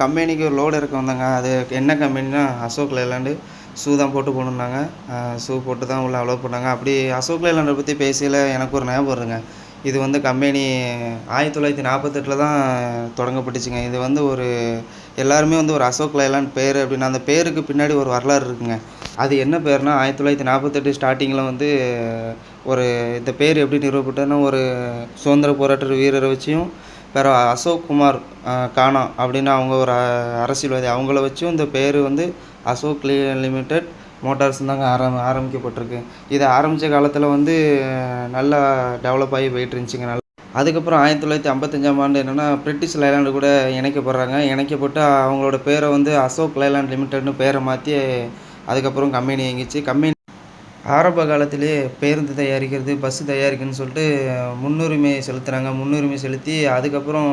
கம்பெனிக்கு ஒரு லோடு இறக்க வந்தாங்க. அது என்ன கம்பெனின்னா அசோக் லேலாண்டு ஷூ தான் போட்டு போகணுன்னாங்க ஷூ போட்டு தான் உள்ளே அலோவ் பண்ணாங்க. அப்படி அசோக் லேலாண்டை பற்றி பேசையில் எனக்கு ஒரு ஞாபகம் வருங்க இது வந்து கம்பெனி ஆயிரத்தி தொள்ளாயிரத்தி நாற்பத்தெட்டில் தான் தொடங்கப்பட்டுச்சுங்க. இது வந்து ஒரு எல்லாருமே வந்து ஒரு அசோக் லேலாண்ட் பேர் அப்படின்னு அந்த பேருக்கு பின்னாடி ஒரு வரலாறு இருக்குங்க. அது என்ன பேர்னா ஆயிரத்தி தொள்ளாயிரத்தி நாற்பத்தெட்டு ஸ்டார்டிங்கில் வந்து ஒரு இந்த பேர் எப்படி நிறுவப்பட்டதுன்னா ஒரு சுதந்திர போராட்ட வீரரை வச்சியும் வேறு அசோக் குமார் கானா அப்படின்னு அவங்க ஒரு அரசியல்வாதி. அவங்கள வச்சும் இந்த பேர் வந்து அசோக் லி லிமிடெட் மோட்டார்ஸ் தாங்க ஆரம் ஆரம்பிக்கப்பட்டிருக்கு. இது ஆரம்பித்த காலத்தில் வந்து நல்லா டெவலப் ஆகி போயிட்டு இருந்துச்சுங்க நல்லா அதுக்கப்புறம் ஆயிரத்தி தொள்ளாயிரத்தி ஐம்பத்தஞ்சாம் ஆண்டு என்னென்னா பிரிட்டிஷ் லைலாண்டு கூட இணைக்கப்படுறாங்க. இணைக்கப்பட்டு அவங்களோட பேரை வந்து அசோக் லைலாண்ட் லிமிடெட்னு பேரை மாற்றி அதுக்கப்புறம் கம்பெனி இயங்கிச்சு. கம்பெனி ஆரம்ப காலத்திலேயே பேருந்து தயாரிக்கிறது பஸ்ஸு தயாரிக்கணும்னு சொல்லிட்டு முன்னுரிமை செலுத்துகிறாங்க முன்னுரிமை செலுத்தி அதுக்கப்புறம்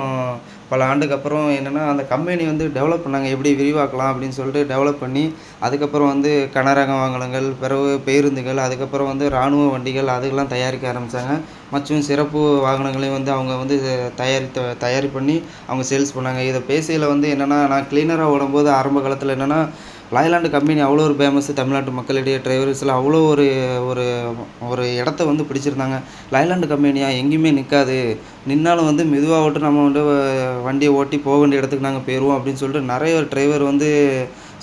பல ஆண்டுக்கு அப்புறம் என்னென்னா அந்த கம்பெனி வந்து டெவலப் பண்ணாங்க. எப்படி விரிவாக்கலாம் அப்படின்னு சொல்லிட்டு டெவலப் பண்ணி அதுக்கப்புறம் வந்து கனரக வாகனங்கள் பிறகு பேருந்துகள் அதுக்கப்புறம் வந்து இராணுவ வண்டிகள் அதுக்கெல்லாம் தயாரிக்க ஆரம்பித்தாங்க மற்றும் சிறப்பு வாகனங்களையும் வந்து அவங்க வந்து தயாரித்த தயார் பண்ணி அவங்க சேல்ஸ் பண்ணாங்க. இதை பேசையில் வந்து என்னென்னா நான் கிளீனராக ஓடும்போது ஆரம்ப காலத்தில் என்னென்னா லாய்லாண்டு கம்பெனி அவ்வளோ ஒரு ஃபேமஸ்ஸு தமிழ்நாட்டு மக்களிடையே டிரைவர்ஸில் அவ்வளோ ஒரு ஒரு ஒரு இடத்த வந்து பிடிச்சிருந்தாங்க. லாய்லாண்டு கம்பெனியா எங்கேயுமே நிற்காது நின்னாலும் வந்து மெதுவாக ஓட்டு நம்ம வந்து வண்டியை ஓட்டி போக வேண்டிய இடத்துக்கு நாங்கள் போயிடுவோம் அப்படின்னு சொல்லிட்டு நிறைய டிரைவர் வந்து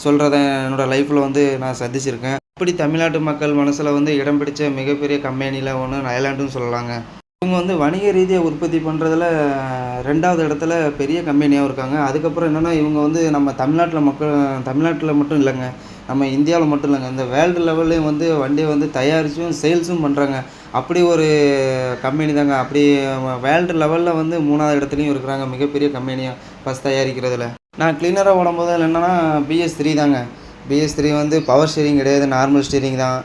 சொல்கிறத என்னோடய லைஃப்பில் வந்து நான் சந்திச்சிருக்கேன். இப்படி தமிழ்நாட்டு மக்கள் மனசில் வந்து இடம் பிடிச்ச மிகப்பெரிய கம்பெனியில் ஒன்று லைலாண்டுன்னு சொல்லலாங்க. இவங்க வந்து வணிக ரீதியாக உற்பத்தி பண்ணுறதுல ரெண்டாவது இடத்துல பெரிய கம்பெனியாகவும் இருக்காங்க. அதுக்கப்புறம் என்னென்னா இவங்க வந்து நம்ம தமிழ்நாட்டில் மக்கள் தமிழ்நாட்டில் மட்டும் இல்லைங்க நம்ம இந்தியாவில் மட்டும் இல்லைங்க. இந்த வேர்ல்டு லெவல்லையும் வந்து வண்டியை வந்து தயாரித்தும் சேல்ஸும் பண்ணுறாங்க அப்படி ஒரு கம்பெனி தாங்க. அப்படி வேர்ல்டு லெவலில் வந்து மூணாவது இடத்துலையும் இருக்கிறாங்க மிகப்பெரிய கம்பெனியாக பஸ் தயாரிக்கிறதுல. நான் கிளீனராக ஓடும்போது என்னென்னா பிஎஸ் த்ரீ தாங்க. பிஎஸ் த்ரீ வந்து பவர் ஸ்டீரிங் கிடையாது நார்மல் ஸ்டீரிங் தான்.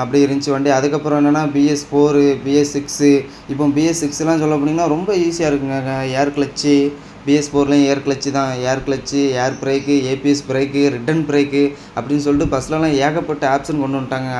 அப்படி இருந்துச்சு வண்டி. அதுக்கப்புறம் என்னென்னா பிஎஸ் ஃபோரு பிஎஸ் சிக்ஸு இப்போ பிஎஸ் சிக்ஸ்லாம் சொல்ல போனீங்கன்னா ரொம்ப ஈஸியாக இருக்குங்க. ஏர் கிளச்சு பிஎஸ் ஃபோர்லேயும் ஏர் கிளச்சு தான். Air clutch air brake ABS brake return brake அப்படின்னு சொல்லிட்டு பஸ்லலாம் ஏகப்பட்ட ஆப்ஷன் கொண்டு வந்துட்டாங்க.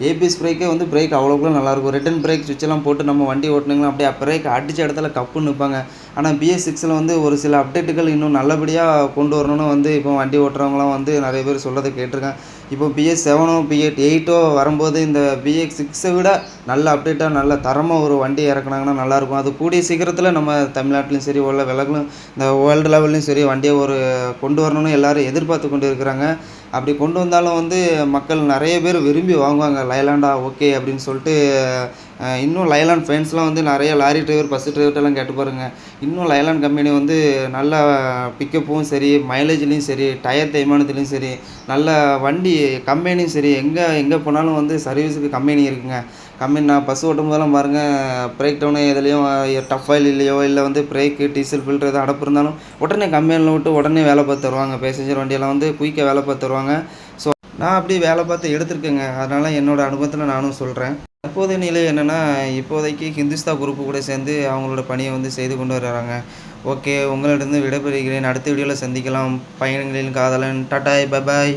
ஏபிஎஸ் பிரேக்கே வந்து பிரேக் அவ்வளோக்குள்ள நல்லாயிருக்கும் ரிட்டன் பிரேக் சுவிட்செல்லாம் போட்டு நம்ம வண்டி ஓட்டினீங்கன்னா அப்படியே பிரேக் அடித்த இடத்துல கப்புன்னு நிற்பாங்க ஆனால் பிஎஸ் சிக்ஸில் வந்து ஒரு சில அப்டேட்டுகள் இன்னும் நல்லபடியாக கொண்டு வரணும்னு வந்து இப்போ வண்டி ஓட்டுறவங்களாம் வந்து நிறைய பேர் சொல்கிறத கேட்டிருக்கேன் இப்போ பிஎஸ் செவனோ பிஎட் எயிட்டோ வரும்போது இந்த பிஎக்ஸ் சிக்ஸை விட நல்ல அப்டேட்டாக நல்ல தரமாக ஒரு வண்டி இறக்குனாங்கன்னா நல்லாயிருக்கும் அது கூடிய சீக்கிரத்தில் நம்ம தமிழ்நாட்டிலையும் சரி உள்ள விலகும் இந்த வேர்ல்டு லெவல்லையும் சரி வண்டியை ஒரு கொண்டு வரணும்னு எல்லோரும் எதிர்பார்த்து கொண்டு இருக்கிறாங்க. அப்படி கொண்டு வந்தாலும் வந்து மக்கள் நிறைய பேர் விரும்பி வாங்குவாங்க லைலாண்டா ஓகே அப்படின்னு சொல்லிட்டு இன்னும் லைலாண்ட் ஃபேன்ஸ்லாம் வந்து நிறைய லாரி டிரைவர் பஸ்ஸு டிரைவர்கிட்டலாம் கேட்டு பாருங்கள் இன்னும் லைலாண்ட் கம்பெனி வந்து நல்ல பிக்கப்பும் சரி மைலேஜ்லேயும் சரி டயர் தேய்மானத்துலேயும் சரி நல்ல வண்டி கம்பெனியும் சரி எங்கே எங்கே போனாலும் வந்து சர்வீஸுக்கு கம்பெனி இருக்குங்க. கம்பெனி நான் பஸ் ஓட்டும் போதெல்லாம் பாருங்கள் பிரேக் டவுனு எதுலேயும் டஃப் ஆயில் இல்லையோ இல்லை வந்து பிரேக்கு டீசல் ஃபில்ட்ரு எதாவது அடப்பு இருந்தாலும் உடனே கம்பெனியில் விட்டு உடனே வேலை பார்த்து தருவாங்க பேசஞ்சர் வண்டியெல்லாம் வந்து குயிக்காக வேலை பார்த்து தருவாங்க ஸோ நான் அப்படியே வேலை பார்த்து எடுத்திருக்கேங்க. அதனால் என்னோடய அனுபவத்தில் நானும் சொல்கிறேன் தற்போதைய நிலை என்னென்னா இப்போதைக்கு ஹிந்துஸ்தா குரூப்பு கூட சேர்ந்து அவங்களோட பணியை வந்து செய்து கொண்டு வர்றாங்க. ஓகே உங்களிடம் விடைபெறுகிறேன். அடுத்த வீடியோவில் சந்திக்கலாம். பயணங்களின் காதலன். டாட்டாய் பபாய்